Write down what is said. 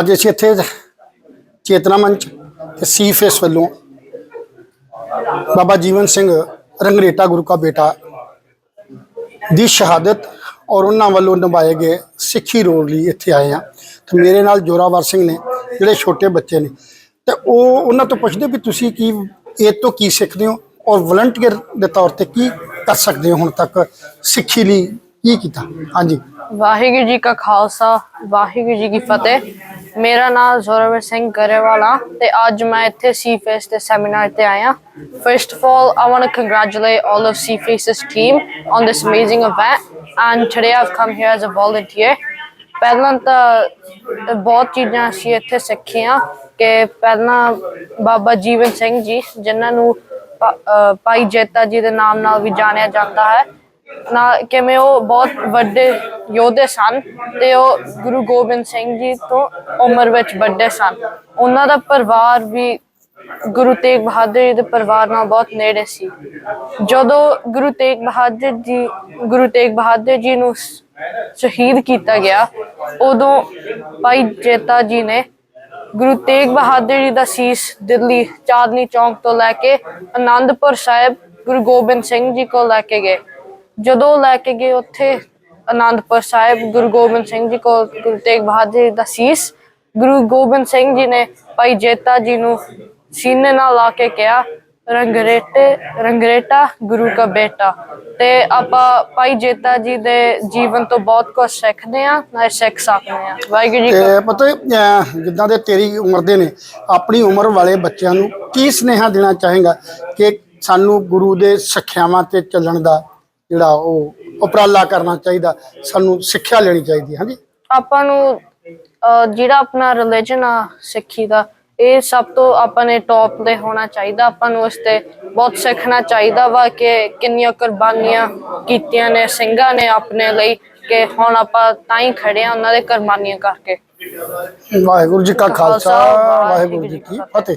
ਅੱਜ ਅਸੀਂ ਇੱਥੇ ਚੇਤਨਾ ਮੰਚ ਤੇ ਸੀ ਫੇਸ ਵੱਲੋਂ ਬਾਬਾ ਜੀਵਨ ਸਿੰਘ ਰੰਗਰੇਟਾ ਗੁਰੂ ਕਾ ਬੇਟਾ ਦੀ ਸ਼ਹਾਦਤ ਔਰ ਉਹਨਾਂ ਵੱਲੋਂ ਨਿਭਾਏ ਗਏ ਸਿੱਖੀ ਰੋਲ ਲਈ ਇੱਥੇ ਆਏ ਆ ਤੇ ਮੇਰੇ ਨਾਲ ਜੋਰਾਵਰ ਸਿੰਘ ਨੇ, ਜਿਹੜੇ ਛੋਟੇ ਬੱਚੇ ਨੇ। ਤੇ ਉਹ ਉਹਨਾਂ ਤੋਂ ਪੁੱਛਦੇ ਵੀ ਤੁਸੀਂ ਕੀ, ਇਹ ਤੋਂ ਕੀ ਸਿੱਖਦੇ ਹੋ? ਔਰ ਵਲੰਟੀਅਰ ਦੇ ਤੌਰ ਤੇ ਕੀ ਕਰ ਸਕਦੇ ਹੋ ਹੁਣ ਤੱਕ ਸਿੱਖੀ ਲਈ ਕੀ ਕੀਤਾ? ਹਾਂਜੀ। ਵਾਹਿਗੁਰੂ ਜੀ ਕਾ ਖਾਲਸਾ, ਵਾਹਿਗੁਰੂ ਜੀ ਕੀ ਫਤਿਹ। ਮੇਰਾ ਨਾਮ ਜ਼ੋਰਵਰ ਸਿੰਘ ਗਰੇਵਾਲਾ ਤੇ ਅੱਜ ਮੈਂ ਇੱਥੇ ਸੀ ਫੇਸ ਦੇ ਸੈਮੀਨਾਰ ਤੇ ਆਇਆ। First of all I want to congratulate all of C Faces team on this amazing event and today I've come here as a volunteer. ਪਹਿਲਾਂ ਤਾਂ ਬਹੁਤ ਚੀਜ਼ਾਂ ਅਸੀਂ ਇੱਥੇ ਸਿੱਖੀਆਂ ਕਿ ਪਹਿਲਾਂ ਬਾਬਾ ਜੀਵਨ ਸਿੰਘ ਜੀ, ਜਿਨ੍ਹਾਂ ਨੂੰ ਭਾਈ ਜੇਤਾ ਜੀ ਦੇ ਨਾਮ ਨਾਲ ਵੀ ਜਾਣਿਆ ਜਾਂਦਾ ਹੈ ਨਾ ਕਿਵੇਂ ਉਹ ਬਹੁਤ ਵੱਡੇ ਯੋਧੇ ਸਨ ਤੇ ਉਹ ਗੁਰੂ ਗੋਬਿੰਦ ਸਿੰਘ ਜੀ ਤੋਂ ਉਮਰ ਵਿੱਚ ਵੱਡੇ ਸਨ। ਉਹਨਾਂ ਦਾ ਪਰਿਵਾਰ ਵੀ ਗੁਰੂ ਤੇਗ ਬਹਾਦਰ ਜੀ ਦੇ ਪਰਿਵਾਰ ਨਾਲ ਬਹੁਤ ਨੇੜੇ ਸੀ। ਜਦੋਂ ਗੁਰੂ ਤੇਗ ਬਹਾਦਰ ਜੀ, ਗੁਰੂ ਤੇਗ ਬਹਾਦਰ ਜੀ ਨੂੰ ਸ਼ਹੀਦ ਕੀਤਾ ਗਿਆ, ਉਦੋਂ ਭਾਈ ਜੇਤਾ ਜੀ ਨੇ ਗੁਰੂ ਤੇਗ ਬਹਾਦਰ ਜੀ ਦਾ ਸੀਸ ਦਿੱਲੀ ਚਾਂਦਨੀ ਚੌਂਕ ਤੋਂ ਲੈ ਕੇ ਆਨੰਦਪੁਰ ਸਾਹਿਬ ਗੁਰੂ ਗੋਬਿੰਦ ਸਿੰਘ ਜੀ ਕੋਲ ਲੈ ਕੇ ਗਏ। ਜਦੋਂ ਲੈ ਕੇ ਗਏ ਉੱਥੇ ਆਨੰਦਪੁਰ ਸਾਹਿਬ ਗੁਰੂ ਗੋਬਿੰਦ ਸਿੰਘ ਜੀ ਕੋਲ ਗੁਰੂ ਤੇਗ ਬਹਾਦਰ ਜੀ ਦਾ ਸੀਸ ਗੁਰੂ ਗੋਬਿੰਦ ਸਿੰਘ ਜੀ ਨੇ ਭਾਈ ਜੇਤਾ ਜੀ ਨੂੰ ਸੀਨੇ ਨਾਲ ਲਾ ਕੇ ਕਿਹਾ ਰੰਗਰੇਟੇ ਰੰਗਰੇਟਾ ਗੁਰੂ ਕਾ ਬੇਟਾ। ਤੇ ਆਪਾਂ ਭਾਈ ਜੇਤਾ ਜੀ ਦੇ ਜੀਵਨ ਤੋਂ ਬਹੁਤ ਕੁਝ ਸਿੱਖਦੇ ਆ ਨਾ ਸਿੱਖ ਸਕਦੇ ਆ ਵਾਹਿਗੁਰੂ ਜੀ ਤੇ ਪਤਾ ਜਿੱਦਾਂ ਦੇ ਤੇਰੀ ਉਮਰ ਦੇ ਨੇ ਆਪਣੀ ਉਮਰ ਵਾਲੇ ਬੱਚਿਆਂ ਨੂੰ ਕੀ ਸੁਨੇਹਾ ਦੇਣਾ ਚਾਹੇਗਾ ਕਿ ਸਾਨੂੰ ਗੁਰੂ ਦੇ ਸਿੱਖਿਆਵਾਂ ਤੇ ਚੱਲਣ ਦਾ ਜਿਹੜਾ ਉਹ ਉਪਰਾਲਾ ਕਰਨਾ ਚਾਹੀਦਾ ਸਾਨੂੰ ਸਿੱਖਿਆ ਲੈਣੀ ਚਾਹੀਦੀ ਹੈ ਹਾਂਜੀ? ਆਪਾਂ ਨੂੰ ਜਿਹੜਾ ਆਪਣਾ ਰਿਲੀਜਨ ਆ ਸਿੱਖੀ ਦਾ ਇਹ ਸਭ ਤੋਂ ਆਪਾਂ ਨੇ ਟੌਪ ਤੇ ਹੋਣਾ ਚਾਹੀਦਾ। ਆਪਾਂ ਨੂੰ ਇਸ ਤੇ ਬਹੁਤ ਸਿੱਖਣਾ ਚਾਹੀਦਾ ਵਾ ਕਿ ਕਿੰਨੀਆਂ ਕੁਰਬਾਨੀਆਂ ਕੀਤੀਆਂ ਨੇ ਸਿੰਘਾਂ ਨੇ ਆਪਣੇ ਲਈ ਕਿ ਹੁਣ ਆਪਾਂ ਤਾਂ ਹੀ ਖੜੇ ਆ ਉਹਨਾਂ ਦੇ ਕੁਰਬਾਨੀਆਂ ਕਰਕੇ। ਵਾਹਿਗੁਰੂ ਜੀ ਕਾ ਖਾਲਸਾ ਵਾਹਿਗੁਰੂ ਜੀ ਕੀ ਫਤਿਹ।